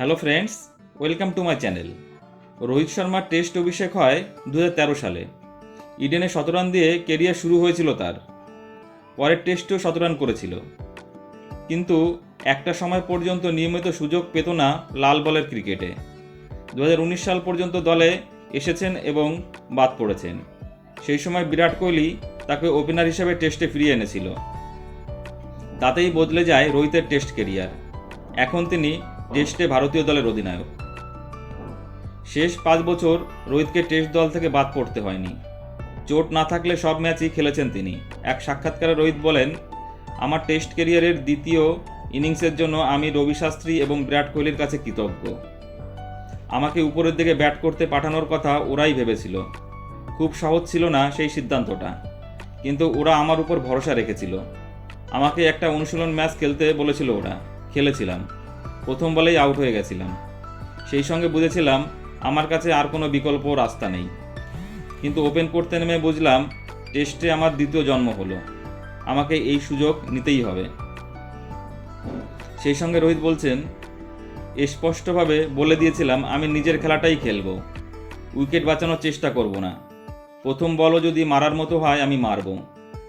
Hello friends welcome to my channel Rohit শর্মার test অভিষেক হয় দু হাজার তেরো সালে। ইডেনে শতরান দিয়ে কেরিয়ার শুরু হয়েছিল তার। পরের টেস্টেও শতরান করেছিল। কিন্তু একটা সময় পর্যন্ত নিয়মিত সুযোগ পেত না লাল বলের ক্রিকেটে দু হাজার উনিশ সাল পর্যন্ত দলে এসেছেন এবং বাদ পড়েছেন। সেই সময় বিরাট কোহলি তাকে ওপেনার হিসেবে টেস্টে ফিরিয়ে এনেছিল। তাতেই বদলে যায় রোহিতের টেস্ট কেরিয়ার এখন তিনি টেস্টে ভারতীয় দলের অধিনায়ক। শেষ পাঁচ বছর রোহিতকে টেস্ট দল থেকে বাদ পড়তে হয়নি। চোট না থাকলে সব ম্যাচই খেলেছেন তিনি। এক সাক্ষাৎকারে রোহিত বলেন, আমার টেস্ট কেরিয়ারের দ্বিতীয় ইনিংসের জন্য আমি রবি শাস্ত্রী এবং বিরাট কোহলির কাছে কৃতজ্ঞ। আমাকে উপরের দিকে ব্যাট করতে পাঠানোর কথা ওরাই ভেবেছিল। খুব সহজ ছিল না সেই সিদ্ধান্তটা। কিন্তু ওরা আমার উপর ভরসা রেখেছিল। আমাকে একটা অনুশীলন ম্যাচ খেলতে বলেছিল ওরা। খেলেছিলাম। প্রথম বলেই আউট হয়ে গেছিলাম। সেই সঙ্গে বুঝেছিলাম, আমার কাছে আর কোনো বিকল্প রাস্তা নেই। কিন্তু ওপেন করতে নেমে বুঝলাম টেস্টে আমার দ্বিতীয় জন্ম হলো। আমাকে এই সুযোগ নিতেই হবে। সেই সঙ্গে রোহিত বলছেন, স্পষ্টভাবে বলে দিয়েছিলাম, আমি নিজের খেলাটাই খেলব। উইকেট বাঁচানোর চেষ্টা করব না। প্রথম বলও যদি মারার মতো হয়, আমি মারব।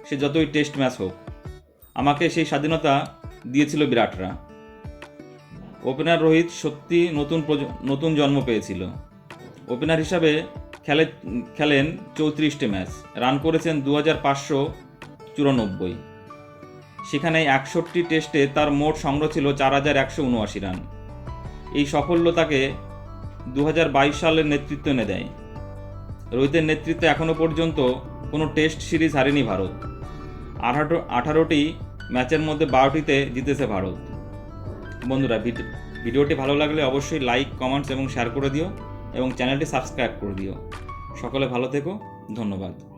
সে যতই টেস্ট ম্যাচ হোক। আমাকে সেই স্বাধীনতা দিয়েছিল বিরাটরা। ওপেনার রোহিত সত্যি নতুন নতুন জন্ম পেয়েছিল। ওপেনার হিসাবে খেলে খেলেন চৌত্রিশটি ম্যাচ। রান করেছেন দু হাজার পাঁচশো চুরানব্বই। সেখানে একষট্টি টেস্টে তার মোট সংগ্রহ ছিল চার হাজার একশো উনআশি রান। এই সাফল্য তাকে দু হাজার বাইশ সালের নেতৃত্ব এনে দেয়। রোহিতের নেতৃত্বে এখনও পর্যন্ত কোনো টেস্ট সিরিজ হারেনি ভারত। আঠারো আঠারোটি ম্যাচের মধ্যে বারোটিতে জিতেছে ভারত। বন্ধুরা, ভিড- ভিডিওটি ভালো লাগলে অবশ্যই লাইক কমেন্টস এবং শেয়ার করে দিও এবং চ্যানেলটি সাবস্ক্রাইব করে দিও। সকলে ভালো থেকো, ধন্যবাদ।